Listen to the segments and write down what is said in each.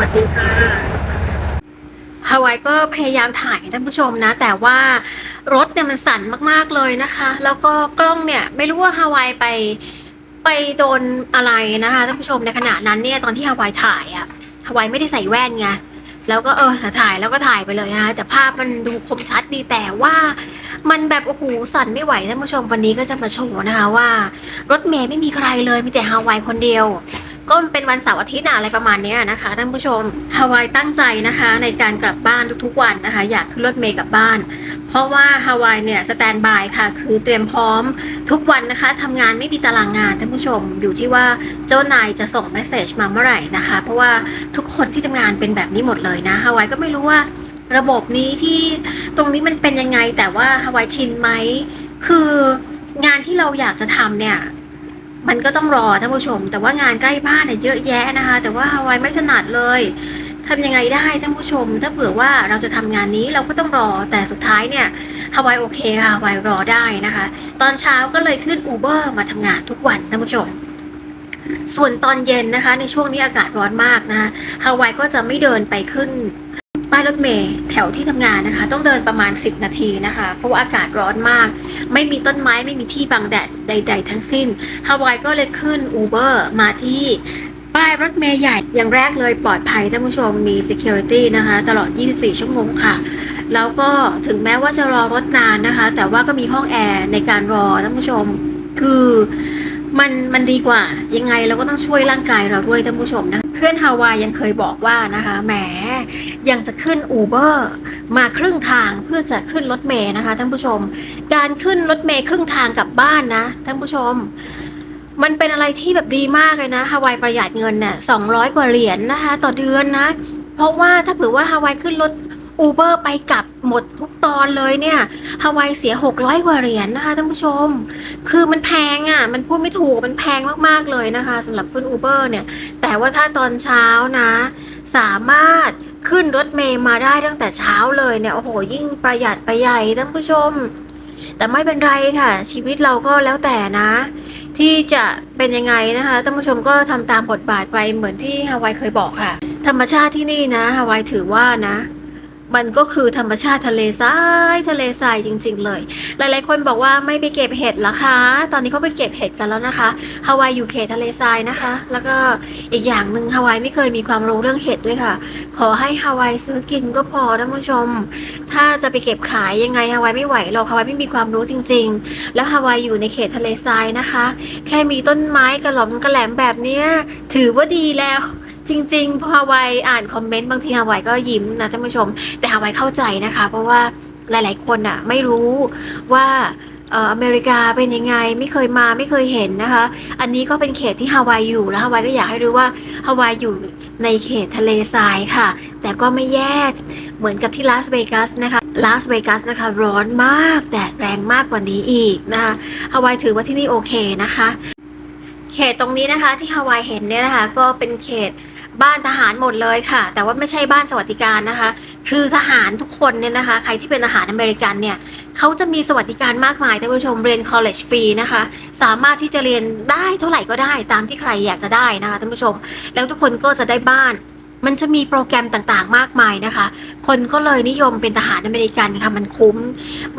วัสดีค่ะฮาวายก็พยายามถ่ายท่านผู้ชมนะ แต่ว่ารถเนี่ยมันสั่นมากๆเลยนะคะ แล้วก็กล้องเนี่ยไม่รู้ว่าฮาวายไปไปโดนอะไรนะคะท่านผู้ชมในขณะนั้นเนี่ยตอนที่ฮาวายถ่ายอะฮาวายไม่ได้ใส่แว่นไงแล้วก็เออถ่ายแล้วก็ถ่ายไปเลยนะคะแต่ภาพมันดูคมชัดดีแต่ว่ามันแบบโอ้โหสั่นไม่ไหวท่านผู้ชมวันนี้ก็จะมาโชว์นะคะว่า รถเมย์ไม่มีใครเลยมีแต่ฮาวายคนเดียว ก็มันเป็นวันเสาร์อาทิตย์อะไรประมาณนี้นะคะท่านผู้ชมฮาวายตั้งใจนะคะ ในการกลับบ้านทุกๆวันนะคะ อยากขึ้นรถเมล์กลับบ้าน เพราะว่าฮาวายเนี่ยสแตนบายค่ะ คือเตรียมพร้อมทุกวันนะคะทำงานไม่มีตารางงานท่านผู้ชมอยู่ที่ว่าเจ้านายจะส่งเมสเซจมาเมื่อไหร่นะคะ เพราะว่าทุกคนที่ทำงานเป็นแบบนี้หมดเลยนะฮาวายก็ไม่รู้ว่าระบบนี้ที่ตรงนี้มันเป็นยังไงแต่ว่าฮาวายชินไหมคืองานที่เราอยากจะทำเนี่ย มันก็ต้องรอท่านผู้ชม แต่ว่างานใกล้บ้านเนี่ยเยอะแยะนะคะ แต่ว่าฮาวายไม่ถนัดเลยทำยังไงได้ท่านผู้ชม ถ้าเผื่อว่าเราจะทำงานนี้เราก็ต้องรอแต่สุดท้ายเนี่ยฮาวายโอเคค่ะฮาวายรอได้นะคะ ตอนเช้าก็เลยขึ้นอูเบอร์มาทำงานทุกวันท่านผู้ชมส่วนตอนเย็นนะคะ ในช่วงนี้อากาศร้อนมากนะคะฮาวายก็จะไม่เดินไปขึ้น ป้ายรถเมล์แถวที่ทำงานนะคะ ต้องเดินประมาณ 10 นาทีนะคะ เพราะว่าอากาศร้อนมาก ไม่มีต้นไม้ไม่มีที่บังแดดใด ๆ ทั้งสิ้นฮาวายก็เลยขึ้น Uber มาที่ป้ายรถเมล์ใหญ่อย่างแรกเลยปลอดภัยท่านผู้ชมมี Security นะคะ ตลอด 24 ชั่วโมงค่ะ แล้วก็ถึงแม้ว่าจะรอรถนานนะคะ แต่ว่าก็มีห้องแอร์ในการรอท่านผู้ชมคือมันมันดีกว่ายังไงเราก็ต้องช่วยร่างกายเราด้วยท่านผู้ชมนะเพื่อนฮาวายยังเคยบอกว่านะคะแหมยังจะขึ้นอูเบอร์มาครึ่งทางเพื่อจะขึ้นรถเมย์นะคะท่านผู้ชม การขึ้นรถเมย์ครึ่งทางกลับบ้านนะท่านผู้ชม มันเป็นอะไรที่แบบดีมากเลยนะฮาวายประหยัดเงินเนี่ยสองร้อยกว่าเหรียญนะคะ ต่อเดือนนะ เพราะว่าถ้าเผื่อว่าฮาวายขึ้นรถ อูเบอร์ไปกลับหมดทุกตอนเลยเนี่ยฮาวายเสีย 600กว่าเหรียญนะคะท่านผู้ชม คือมันแพงอะ่ะ มันพูดไม่ถูก มันแพงมากๆเลยนะคะสำหรับขึ้นอูเบอร์เนี่ย แต่ว่าถ้าตอนเช้านะ สามารถขึ้นรถเมย์มาได้ตั้งแต่เช้าเลยเนี่ย โอ้โห ยิ่งประหยัดไปใหญ่ท่านผู้ชม แต่ไม่เป็นไรค่ะ ชีวิตเราก็แล้วแต่นะ ที่จะเป็นยังไงนะคะท่านผู้ชมก็ทำตามบทบาทไปเหมือนที่ฮาวายเคยบอกค่ะ ธรรมชาติที่นี่นะฮาวายถือว่านะ มันก็คือธรรมชาติทะเลทรายทะเลทรายจริง ๆ เลย หลายๆ คนบอกว่าไม่ไปเก็บเห็ดละคะ ตอนนี้เขาไปเก็บเห็ดกันแล้วนะคะฮาวายอยู่เขตทะเลทรายนะคะ แล้วก็อีกอย่างหนึ่งฮาวายไม่เคยมีความรู้เรื่องเห็ดด้วยค่ะ ขอให้ฮาวายซื้อกินก็พอท่านผู้ชม ถ้าจะไปเก็บขายยังไงฮาวายไม่ไหวหรอกฮาวายไม่มีความรู้จริง ๆ แล้วฮาวายอยู่ในเขตทะเลทรายนะคะ แค่มีต้นไม้กระหล่อมกระแหลมแบบนี้ถือว่าดีแล้ว จริง ๆ พอฮาวายอ่านคอมเมนต์บางทีฮาวายก็ยิ้มนะท่านผู้ชม แต่ฮาวายเข้าใจนะคะ เพราะว่าหลาย ๆ คนอะไม่รู้ว่าเอออเมริกาเป็นยังไงไม่เคยมาไม่เคยเห็นนะคะ อันนี้ก็เป็นเขตที่ฮาวายอยู่แล้วฮาวายก็อยากให้รู้ว่าฮาวายอยู่ในเขตทะเลทรายค่ะ แต่ก็ไม่แย่เหมือนกับที่ลาสเวกัสนะคะลาสเวกัสนะคะร้อนมากแดดแรงมากกว่านี้อีกนะคะฮาวายถือว่าที่นี่โอเคนะคะ เขตตรงนี้นะคะที่ฮาวายเห็นเนี่ยนะคะก็เป็นเขต บ้านทหารหมดเลยค่ะ แต่ว่าไม่ใช่บ้านสวัสดิการนะคะ คือทหารทุกคนเนี่ยนะคะ ใครที่เป็นทหารอเมริกันเนี่ยเขาจะมีสวัสดิการมากมายท่านผู้ชมเรียน college ฟรีนะคะ สามารถที่จะเรียนได้เท่าไหร่ก็ได้ตามที่ใครอยากจะได้นะคะท่านผู้ชม แล้วทุกคนก็จะได้บ้านมันจะมีโปรแกรมต่างๆ มากมายนะคะ คนก็เลยนิยมเป็นทหารอเมริกันค่ะ มันคุ้ม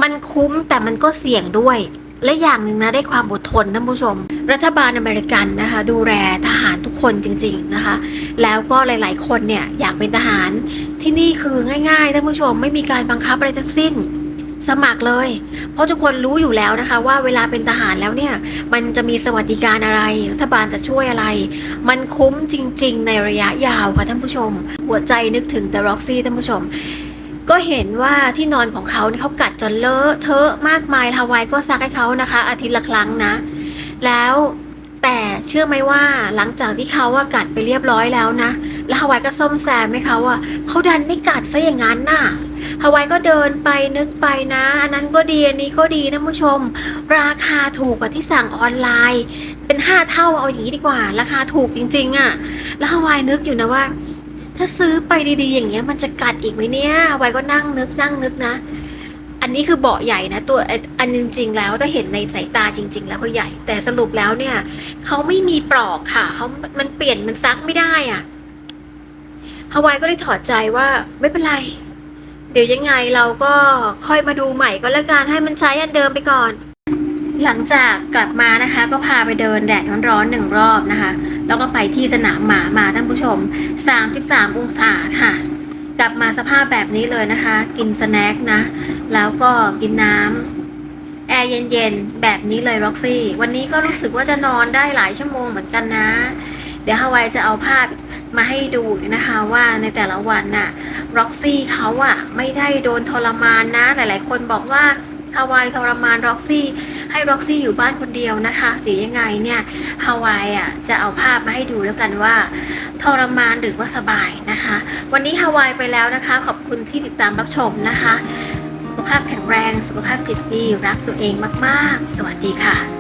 มันคุ้มแต่มันก็เสี่ยงด้วย และอย่างหนึ่งนะได้ความอดทนท่านผู้ชม รัฐบาลอเมริกันนะคะ ดูแลทหารทุกคนจริง ๆนะคะ แล้วก็หลาย ๆ คนเนี่ยอยากเป็นทหารที่นี่คือง่ายๆท่านผู้ชมไม่มีการบังคับอะไรทั้งสิ้นสมัครเลย เพราะทุกคนรู้อยู่แล้วนะคะ ว่าเวลาเป็นทหารแล้วเนี่ย มันจะมีสวัสดิการอะไร รัฐบาลจะช่วยอะไร มันคุ้มจริง ๆ ในระยะยาวค่ะท่านผู้ชม หัวใจนึกถึง The Roxy ท่านผู้ชม ก็เห็นว่าที่นอนของเขาเขากัดจนเลอะเทอะมากมายฮาวายก็ซักให้เขานะคะ อาทิตย์ละครั้งนะ แล้วแต่เชื่อไหมว่าหลังจากที่เขาว่ากัดไปเรียบร้อยแล้วนะ แล้วฮาวายก็ส้มแซมให้เขาอะเขาดันไม่กัดซะอย่างนั้นน่ะฮาวายก็เดินไปนึกไปนะ อันนั้นก็ดีอันนี้ก็ดีท่านผู้ชม ราคาถูกกว่าที่สั่งออนไลน์ เป็นห้าเท่าเอาอย่างนี้ดีกว่า ราคาถูกจริงๆอะ่ะ แล้วฮาวายนึกอยู่นะว่า ถ้าซื้อไปดีๆ อย่างเงี้ยมันจะกัดอีกไหมเนี่ยฮาวายก็นั่งนึกนั่งนึกนะ อันนี้คือเบาะใหญ่นะ ตัวอันจริงๆแล้วถ้าเห็นในสายตาจริง ๆ แล้วเขาใหญ่ แต่สรุปแล้วเนี่ยเขาไม่มีปลอกค่ะเขามันเปลี่ยนมันซักไม่ได้อะฮาวายก็ได้ถอดใจว่าไม่เป็นไร เดี๋ยวยังไงเราก็ค่อยมาดูใหม่ก็แล้วกันให้มันใช้อันเดิมไปก่อน หลังจากกลับมานะคะ ก็พาไปเดินแดดร้อนๆหนึ่งรอบนะคะ แล้วก็ไปที่สนามหมามาท่านผู้ชม 33 องศาค่ะ กลับมาสภาพแบบนี้เลยนะคะ กินสแน็คนะ แล้วก็กินน้ำแอร์เย็นๆ แบบนี้เลยร็อกซี่ วันนี้ก็รู้สึกว่าจะนอนได้หลายชั่วโมงเหมือนกันนะ เดี๋ยวฮาวายจะเอาภาพมาให้ดูนะคะว่าในแต่ละวันน่ะร็อกซี่เขาอะไม่ได้โดนทรมานนะ หลายๆ คนบอกว่า ฮาวายทรมานร็อกซี่ให้ร็อกซี่อยู่บ้านคนเดียวนะคะเดี๋ยวยังไงเนี่ยฮาวายอะจะเอาภาพมาให้ดูแล้วกันว่าทรมานหรือว่าสบายนะคะ วันนี้ฮาวายไปแล้วนะคะ ขอบคุณที่ติดตามรับชมนะคะ สุขภาพแข็งแรง สุขภาพจิตดี รักตัวเองมาก ๆ สวัสดีค่ะ